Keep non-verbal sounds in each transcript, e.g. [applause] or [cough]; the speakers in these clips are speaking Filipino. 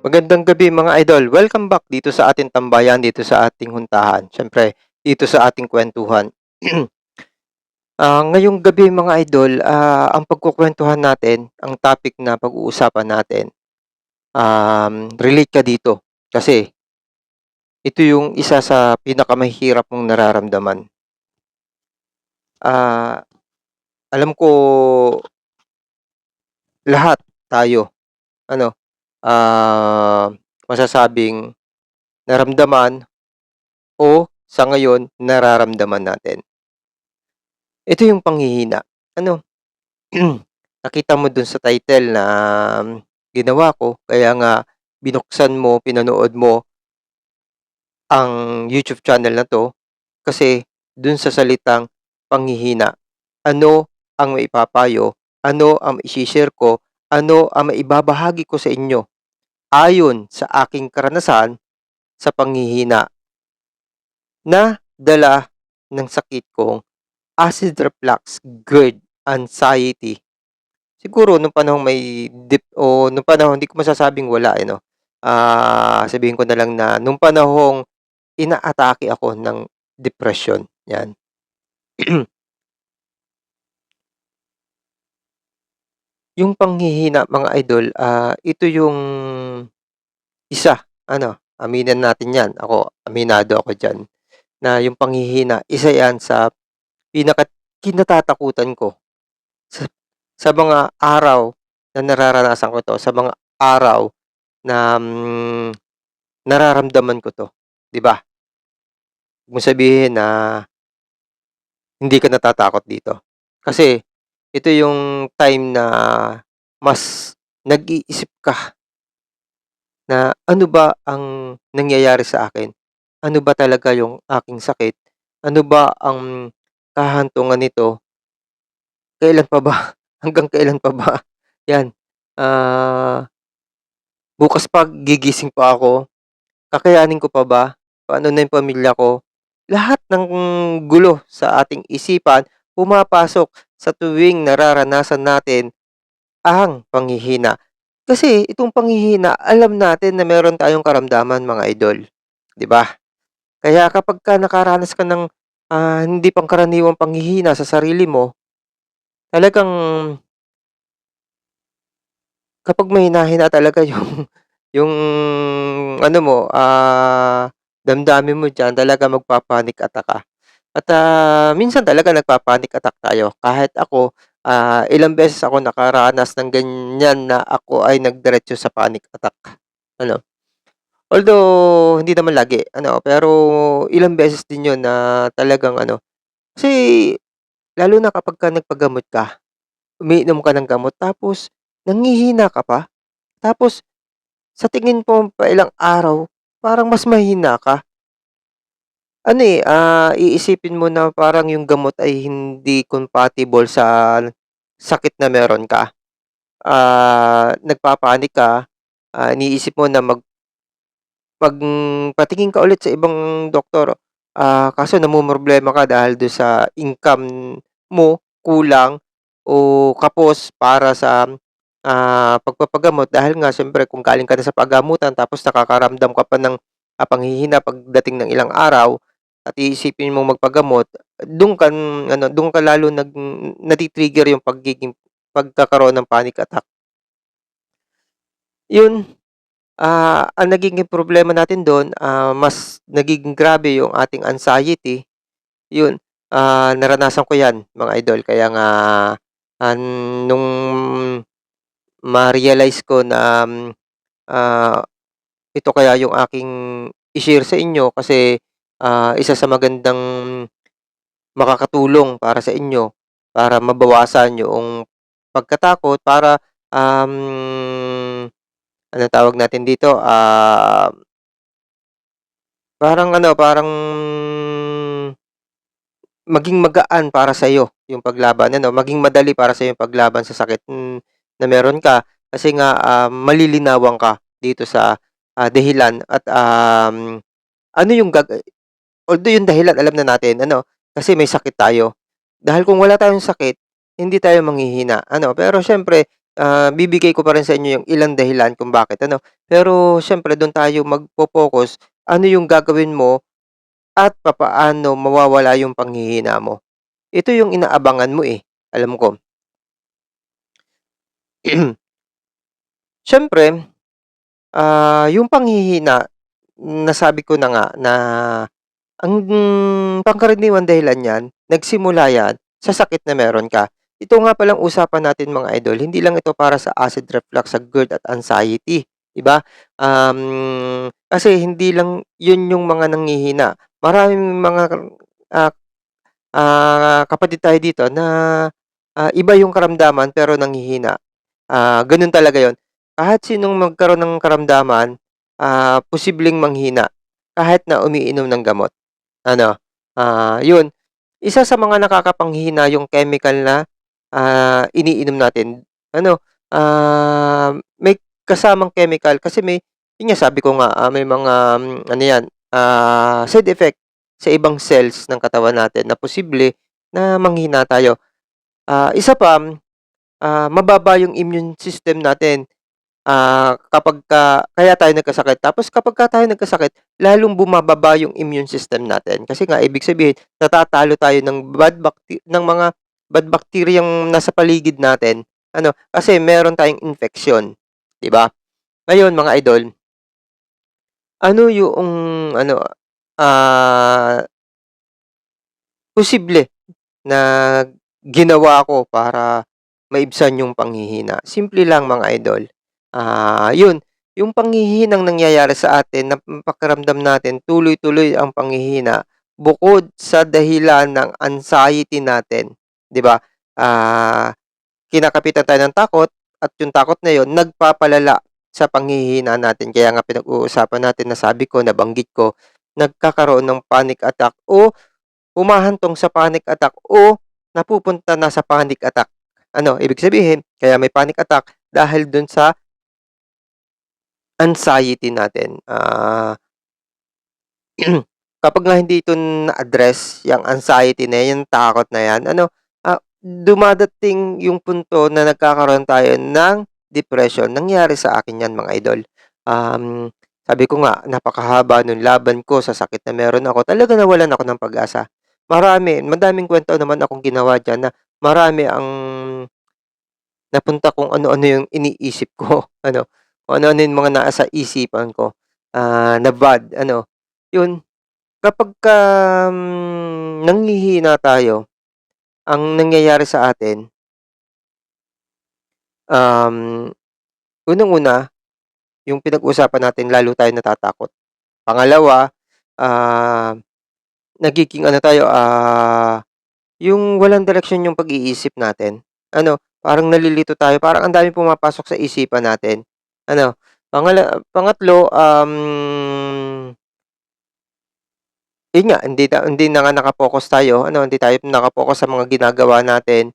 Magandang gabi mga idol. Welcome back dito sa ating tambayan, dito sa ating huntahan. Siyempre, dito sa ating kwentuhan. [clears throat] Ah, ngayong gabi mga idol, ah, ang pagkukwentuhan natin, ang topic na pag-uusapan natin, um, relate ka dito. Kasi, ito yung isa sa pinakamahirap mong nararamdaman. Ah, alam ko lahat tayo, ano, ah, masasabing naramdaman o sa ngayon nararamdaman natin. Ito yung panghihina. Ano, [clears throat] nakita mo dun sa title na um, ginawa ko, kaya nga binuksan mo, pinanood mo ang YouTube channel na to kasi dun sa salitang panghihina. Ano ang maipapayo? Ano ang maishishare ko? Ano ang maibabahagi ko sa inyo? Ayon sa aking karanasan sa panghihina na dala ng sakit kong acid reflux, GERD, anxiety. Siguro nung panahong may dip o nung panahon hindi ko masasabing wala eh? Ah, sabihin ko na lang na nung panahong inaatake ako ng depression, 'yan. [clears throat] Yung panghihina mga idol, ah, ito yung isa, ano, aminin natin 'yan, ako aminado ako diyan, na yung panghihina isa 'yan sa pinaka kinatatakutan ko sa sa mga araw na nararanasan ko 'to, sa mga araw na, hmm, nararamdaman ko 'to, 'di ba? Huwag mong sabihin na hindi ka natatakot dito. Kasi ito yung time na mas nag-iisip ka na ano ba ang nangyayari sa akin? Ano ba talaga yung aking sakit? Ano ba ang kahantungan nito? Kailan pa ba? [laughs] Hanggang kailan pa ba? [laughs] 'Yan, ah, bukas pa gigising pa ako, kakayanin ko pa ba? Paano na yung pamilya ko? Lahat ng gulo sa ating isipan pumapasok sa tuwing nararanasan natin ang panghihina. Kasi itong panghihina, alam natin na meron tayong karamdaman mga idol, 'di ba? Kaya kapagka nakaranas ka ng, ah, hindi pangkaraniwang panghihina sa sarili mo, talagang kapag mahina-hina talaga yung [laughs] yung ano mo, ah, damdamin mo diyan talaga magpa-panic attack ka. At, ah, minsan talaga nagpa-panic attack tayo. Kahit ako, ah, ilang beses ako nakaranas ng ganyan na ako ay nagdiretso sa panic attack, ano. Although hindi naman lagi, ano, pero ilang beses din 'yun na talagang ano kasi lalo na kapagka nagpagamot ka, umiinom ka ng gamot tapos nanghihina ka pa, tapos sa tingin mo pa ilang araw parang mas mahina ka. Ano, eh, ah, iisipin mo na parang yung gamot ay hindi compatible sa sakit na meron ka. Ah, nagpa-panic ka, ah, iniisip mo na mag magpatingin ka ulit sa ibang doktor, ah, kaso namomroblema ka dahil dun sa income mo kulang o kapos para sa, ah, pagpapagamot dahil nga siyempre kung galing ka na sa paggamutan tapos nakakaramdam ka pa ng, ah, panghihina pagdating ng ilang araw at iisipin mong magpagamot, dun ka ano, dun ka lalo nag nati-trigger yung pagiging pagkakaroon ng panic attack. Yun, ah, ang nagiging problema natin dun, ah, mas nagiging grabe yung ating anxiety. Yun, ah, naranasan ko 'yan mga idol kaya nga, ah, nung ma-realize ko na, hmm, ah, ito kaya yung aking i-share sa inyo kasi, ah, isa sa magandang makakatulong para sa inyo, para mabawasan yoong pagkatakot para, um, anong tawag natin dito, ah parang ano, parang maging magaan para sa'yo yung paglaban ano, maging madali para sa'yo yung paglaban sa sakit, na meron ka. Kasi nga, ah, malilinawan ka dito sa, ah, dahilan at, um, ano yung gag although yung dahilan alam na natin ano, kasi may sakit tayo. Dahil kung wala tayong sakit, hindi tayo manghihina ano, pero siyempre, ah, bibigay ko pa rin sa inyo yung ilang dahilan kung bakit ano. Pero siyempre do'n tayo magfo-focus, ano yung gagawin mo at papaano mawawala yung panghihina mo. Ito yung inaabangan mo, eh, alam ko. [clears throat] Siyempre, ah, yung panghihina, nasabi ko na nga na ang pangkaraniwang dahilan niyan, nagsimula yan sa sakit na meron ka. Ito nga palang usapan natin mga idol, hindi lang ito para sa acid reflux, sa GERD at anxiety, 'di ba? Um, kasi hindi lang yun yung mga nanghihina, maraming mga, ah, ah, kapatid tayo dito na, ah, iba yung karamdaman pero nanghihina. Ah, gano'n talaga yun. Kahit sinong magkaroon ng karamdaman, ah, posibleng manghina kahit na umiinom ng gamot. Ano, ah, yun. Isa sa mga nakakapanghina yung chemical na, ah, iniinom natin. Ano, ah, may kasamang chemical kasi may yun nga sabi ko nga, ah, may mga, hmm, ano yan, ah, side effect sa ibang cells ng katawan natin na posible na manghina tayo. Ah, isa pa, ah, mababa yung immune system natin, ah, kapagka kaya tayo nagkasakit. Tapos kapagka tayo nagkasakit, lalong bumababa yung immune system natin. Kasi nga ibig sabihin natatalo tayo ng bad bacte ng mga bad bacteriang nasa paligid natin. Ano, kasi meron tayong infeksyon, 'di ba? Ngayon mga idol ano yoong ano, ah posible na ginawa ko para maibsan yung panghihina. Simple lang mga idol, ah, yun, yung panghihinang nangyayari sa atin na pakiramdam natin tuloy-tuloy ang panghihina bukod sa dahilan ng anxiety natin, 'di ba? Ah, kinakapitan tayo ng takot at yung takot na yun nagpapalala sa panghihina natin. Kaya nga pinag-uusapan natin, nasabi ko, nabanggit ko, nagkakaroon ng panic attack o humahantong sa panic attack o napupunta na sa panic attack. Ano, ibig sabihin, kaya may panic attack dahil dun sa anxiety natin. Ah [clears throat] kapag nga hindi ito na-address, yang anxiety na yan, yung takot na yan, ano, ah, dumadating yung punto na nagkakaroon tayo ng depression. Nangyari sa akin yan mga idol. Um, sabi ko nga, napakahaba nung laban ko sa sakit na meron ako. Talaga nawalan ako ng pag-asa. Marami, madaming kwento naman akong ginawa diyan na marami ang napunta kung ano-ano yung iniisip ko, [laughs] ano, kung ano-ano yung mga nasa isipan ko, ah, na bad, ano. Yun, kapagka, hmm, nanghihina tayo, ang nangyayari sa atin um, unang-una, yung pinag-usapan natin lalo tayong natatakot. Pangalawa, ah, nagiging ano tayo, ah, yung walang direksyon yung pag-iisip natin. Ano, parang nalilito tayo, parang ang daming pumapasok sa isipan natin. Ano, pangala pangatlo, um yun nga, hindi hindi na nga naka-focus tayo, ano, hindi tayo naka-focus sa mga ginagawa natin.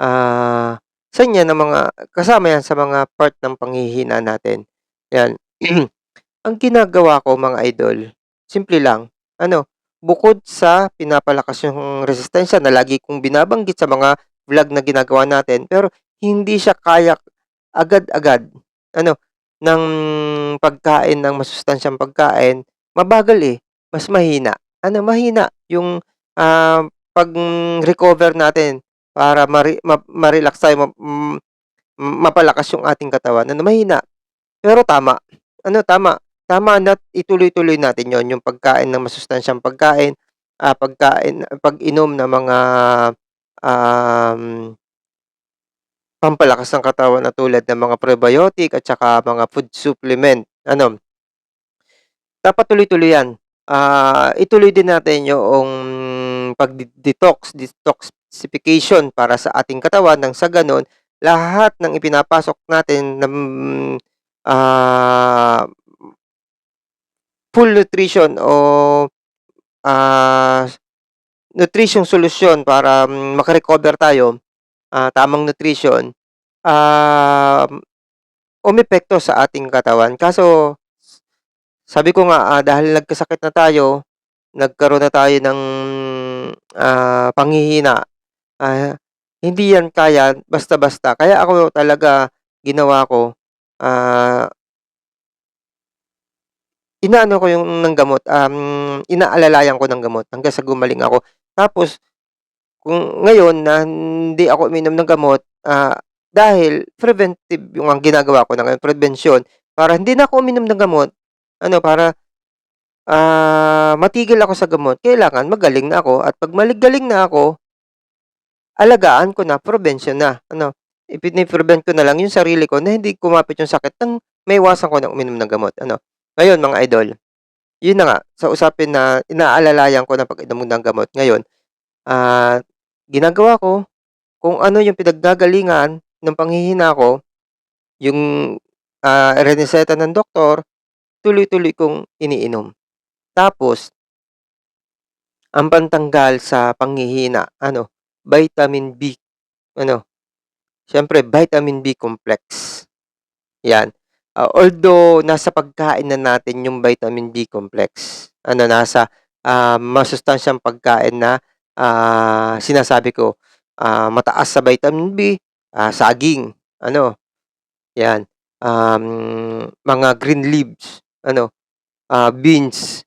Ah, isa yan ng mga kasama yan sa mga part ng panghihina natin, yan. [clears throat] Ang ginagawa ko mga idol, simple lang, ano, bukod sa pinapalakas yung resistensya na lagi kong binabanggit sa mga vlog na ginagawa natin, pero hindi siya kaya agad-agad, ano, ng pagkain ng masustansyang pagkain, mabagal, eh, mas mahina. Ano, mahina yung, ah, pag-recover natin para mare ma ma-relax tayo, ma hmm, mapalakas yung ating katawan, ano, mahina. Pero tama, ano, tama, tama na ituloy-tuloy natin yon yung pagkain ng masustansyang pagkain, ah, pagkain pag-inom ng mga, um pampalakas ng katawan na tulad ng mga prebiotic at saka mga food supplement, ano. Dapat tuloy-tuloy yan. Ah, ituloy din natin yoong pagde-detox, detoxification para sa ating katawan nang sa gano'n lahat ng ipinapasok natin na, hmm, ah, full nutrition o, ah, nutrisyong solusyon para maka-recover tayo, ah, tamang nutrition, um, umepekto sa ating katawan. Kaso sabi ko nga, ah, dahil nagkasakit na tayo, nagkaroon na tayo ng, ah, panghihina, ah, hindi yan kaya basta-basta. Kaya ako talaga ginawa ko, ah inaano ko yung ng gamot, um, inaalalayan ko ng gamot hanggang sa gumaling ako. Tapos kung ngayon na hindi ako uminom ng gamot, ah, dahil preventive yung ang ginagawa ko na ngayon, prebensyon, para hindi na ako uminom ng gamot, ano, para, ah, matigil ako sa gamot, kailangan magaling na ako at 'pag galing na ako alagaan ko na, probensyon na, ano. Ipine-prevent ko na lang yung sarili ko na hindi kumapit yung sakit ng maiwasan ko na uminom ng gamot, ano. Ngayon mga idol, yun na nga, sa usapin na inaalalayan ko na pag-inom ng gamot ngayon, ah, ginagawa ko kung ano yung pinaggagalingan ng panghihina ko, yung, ah, rereseta ng doktor, tuloy-tuloy kong iniinom. Tapos ang pantanggal sa panghihina ano, vitamin B, ano, siyempre vitamin B complex, 'yan. Ah, although nasa pagkain na natin yung vitamin B complex, ano, nasa, ah, masustansyang pagkain na, ah, sinasabi ko, ah, mataas sa vitamin B, ah, saging, ano, 'yan, um, mga green leaves, ano, ah, beans,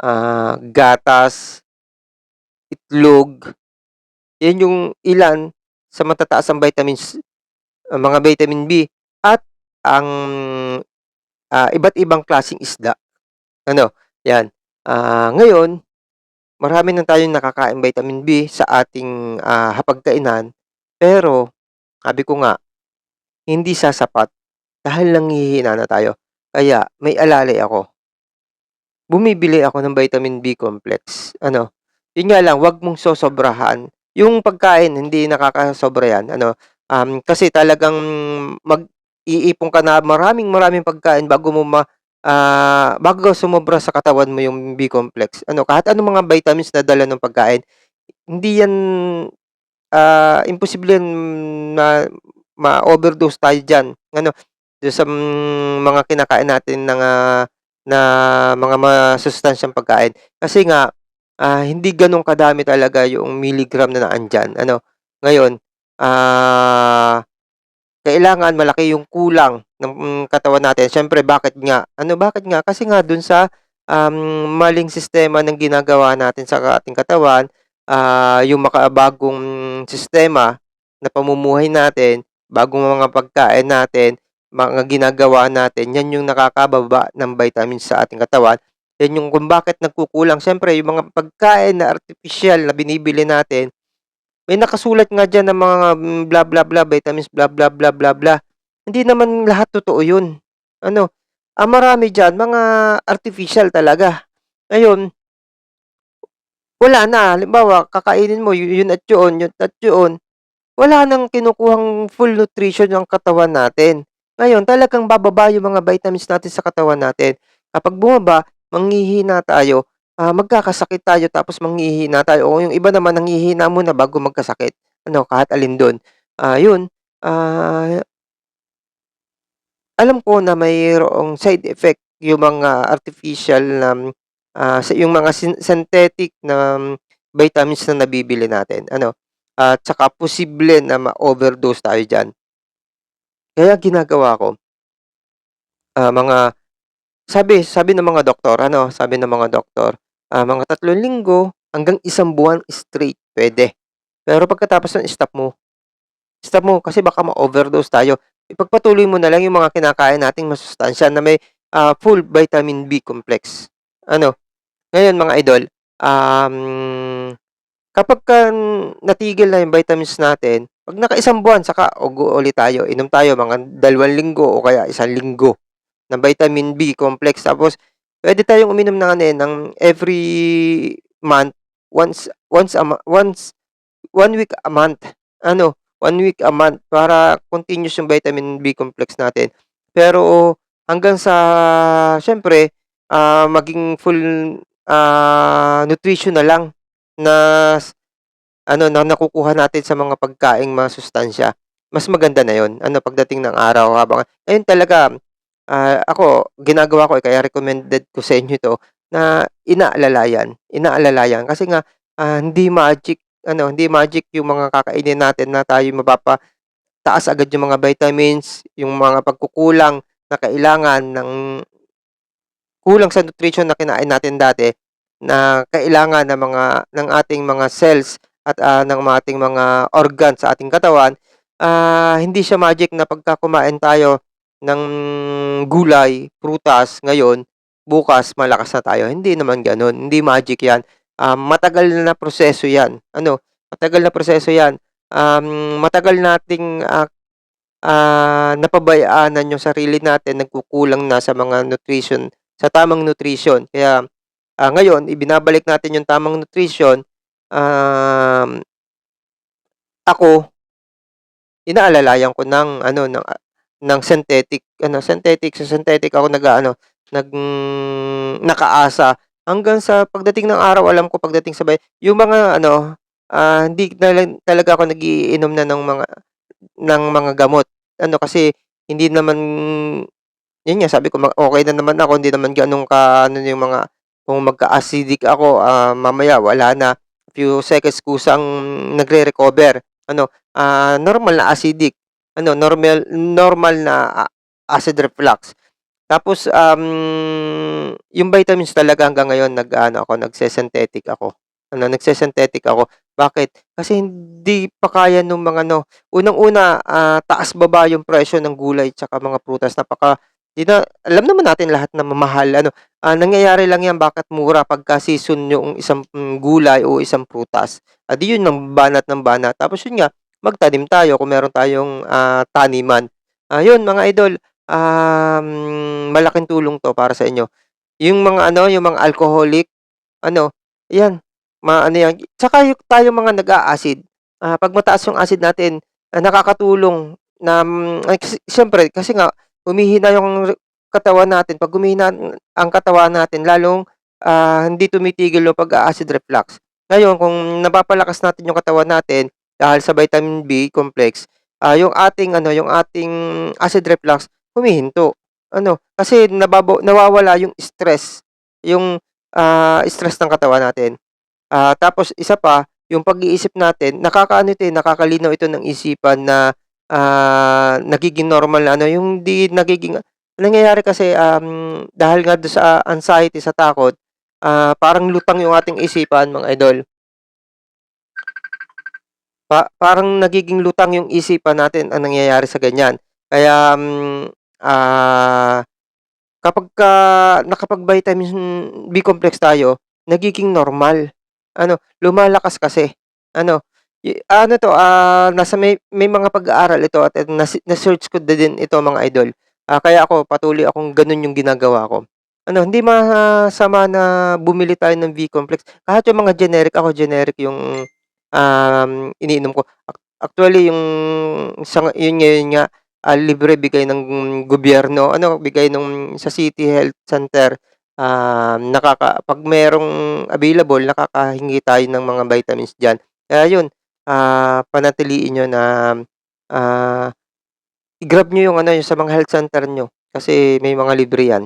ah, gatas, itlog, 'yan yung ilan sa matataas ang vitamins, ah, mga vitamin B at ang, ah, iba't ibang klaseng isda, ano, 'yan. Ah, ngayon, marami na tayong nakakaing vitamin B sa ating, ah, hapagkainan, pero sabi ko nga, hindi sasapat dahil nanghihina na tayo. Kaya may alalay ako. Bumibili ako ng vitamin B complex, ano, yun nga lang 'wag mong sosobrahan. Yung pagkain hindi nakakasobra 'yan, ano, um, kasi talagang mag-iipon ka na maraming-maraming pagkain bago mo ma ah, bago sumobra sa katawan mo yung B complex. Ano, kahit anong mga vitamins na dala ng pagkain, hindi 'yan, ah, imposible na ma-overdose tayo diyan, ano, dun sa mga kinakain natin ng, ah, na mga masustansyang pagkain. Kasi nga, ah, hindi gano'n kadami talaga yung milligram na naandiyan, ano. Ngayon, ah, kailangan malaki yung kulang ng katawan natin. Siyempre bakit nga, ano, bakit nga? Kasi nga dun sa, um, maling sistema ng ginagawa natin sa ating katawan, ah, yung makabagong sistema na pamumuhay natin, bagong mga pagkain natin, mga ginagawa natin, 'yan yung nakakababa ng vitamins sa ating katawan. 'Yan yung kung bakit nagkukulang. Siyempre yung mga pagkain na artipisyal na binibili natin, may nakasulat nga diyan na mga bla, bla, bla, vitamins bla, bla, bla, bla, bla. Hindi naman lahat totoo yun, ano. Ang marami diyan mga artificial talaga. Ngayon wala na, halimbawa kakainin mo yun at yoon, yun at yoon, wala ng kinukuhang full nutrition yung katawan natin. Ngayon talagang bababa yung mga vitamins natin sa katawan natin. Kapag bumaba, manghihina tayo, ah, magkakasakit tayo tapos manghihina tayo o yung iba naman nanghihina muna bago magkasakit, ano, kahit alin dun. Ah, yun, ah alam ko na mayroong side effect yung mga artificial na, ah, yung mga syn synthetic na vitamins na nabibili natin, ano, at saka posible na ma-overdose tayo diyan. Kaya ginagawa ko ah, mga sabi sabi ng mga doktor ano, sabi ng mga doktor, ah, mga 3 linggo hanggang isang buwan straight puwede. Pero pagkatapos nun stop mo. Stop mo kasi baka ma-overdose tayo. Ipagpatuloy mo na lang yung mga kinakain nating masustansya na may, ah, full vitamin B complex, ano. Ngayon mga idol, um, kapagka natigil na yung vitamins natin, 'pag naka-isang buwan saka ugo ulit tayo, inom tayo mga 2 linggo o kaya isang linggo ng vitamin B complex. Tapos puwede tayong uminom ng ano, eh, ng every month, once once a once 1 week a month, ano, 1 week a month para continuous yung vitamin B complex natin. Pero hanggang sa siyempre, ah, maging full, ah, nutrition na lang na ano, na nakukuha natin sa mga pagkaing masustansya, mas maganda na yun, ano, pagdating ng araw habang ngayon talaga, ah, ako ginagawa ko, eh, kaya recommended ko sa inyo 'to na inaalalayan, inaalalayan kasi nga, ah, hindi magic ano, hindi magic yung mga kakainin natin na tayo mapapa taas agad yung mga vitamins, yung mga pagkukulang na kailangan ng kulang sa nutrition na kinain natin dati, na kailangan ng mga ng ating mga cells at, ah, ng mga ating mga organ sa ating katawan, ah, hindi siya magic na pagka kumain tayo ng gulay, prutas ngayon, bukas malakas na tayo. Hindi naman gano'n, hindi magic 'yan. Ah, matagal na proseso 'yan, ano, matagal na proseso 'yan. Um, matagal nating, ah, ah, napabayaanan yung sarili natin, nagkukulang na sa mga nutrition, sa tamang nutrition. Kaya, ah, ngayon ibinabalik natin yung tamang nutrition, um ako inaalalayan ko ng ano, ng, ng synthetic ano, synthetic, sa synthetic ako nag-aano, nag nakaasa hanggang sa pagdating ng araw alam ko pagdating sa bay yung mga ano, ah, hindi talaga ako nag-iinom na ng mga ng mga gamot. Ano kasi hindi naman yun nga sabi ko ma okey na naman ako, hindi naman gano'n ka-ano yung mga kung magka-acidic ako, ah, mamaya wala na, few seconds kusang nagre-recover. Ano, ah, normal na acidic, ano, normal normal na acid reflux. Tapos, um, yung vitamins talaga hanggang ngayon nag-aano ako, nagse-synthetic ako. Ano, nagse-synthetic ako. Bakit? Kasi hindi pa kaya nung mga ano, unang-una, ah, taas-baba yung presyo ng gulay tsaka mga prutas. Napaka 'di na alam naman natin lahat na mamahal ano, ah, nangyayari lang 'yan bakit mura pagka season yung isang, hmm, gulay o isang prutas. Ah, 'di yun ng banat ng banat. Tapos yun nga, magtanim tayo kung meron tayong, ah, taniman. Ah, yun mga idol, um, malaking tulong 'to para sa inyo. Yung mga ano, yung mga alcoholic, ano, 'yan, maano 'yan. Tsaka yung tayong mga nag-a-acid, ah, 'pag mataas yung acid natin, ah, nakakatulong na, kasi siyempre kasi nga humihina yung katawan natin. 'Pag humihina ang katawan natin lalong, ah, hindi tumitigil yung pag-a-acid reflux. Ngayon kung napapalakas natin yung katawan natin dahil sa vitamin B complex, ah, yung ating ano, yung ating acid reflux humihinto. Ano, kasi nababaw nawawala yung stress, yung, ah, stress ng katawan natin. Ah, tapos isa pa, yung pag-iisip natin nakakaano ito, eh, nakakalinaw ito ng isipan na, ah, nagiging normal na ano, yung hindi nagiging nangyayari kasi, um, dahil nga sa anxiety, sa takot, ah, parang lutang yung ating isipan mga idol. Pa parang nagiging lutang yung isipan natin ang nangyayari sa ganyan. Kaya, hmm, ah, kapagka nakapag-vitamin B complex tayo, nagiging normal. Ano, lumalakas kasi. Ano, yu ano 'to, ah, nasa may may mga pag-aaral ito at nasi na-search ko din ito mga idol. Ah, kaya ako patuloy akong gano'n yung ginagawa ko. Ano, hindi masama na bumili tayo ng B complex, kahit yung mga generic, ako generic yung, um, iniinom ko. Ac actually yung sa nga yun ngayon nga, ah, libre bigay ng gobyerno, ano, bigay nung sa City Health Center, um, nakaka 'pag merong available nakakahingi tayo ng mga vitamins diyan. Kaya yun, ah, panatiliin niyo na, ah, i-grab niyo yung ano, yung sa mga health center niyo kasi may mga libre 'yan.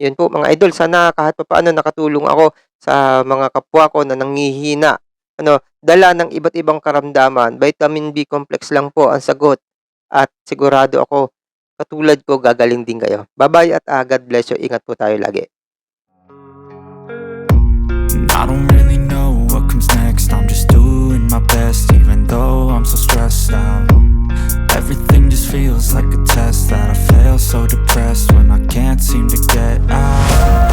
Yun po mga idol, sana kahit papaano nakatulong ako sa mga kapwa ko na nanghihina, ano, dala ng iba't ibang karamdaman. Vitamin B complex lang po ang sagot at sigurado ako katulad ko gagaling din kayo. Ba-bye at, ah, God bless you. Ingat po tayo lagi. I don't really know what comes next. I'm just doing my best, even though I'm so stressed out. Everything just feels like a test that I fail, so depressed when I can't seem to get out.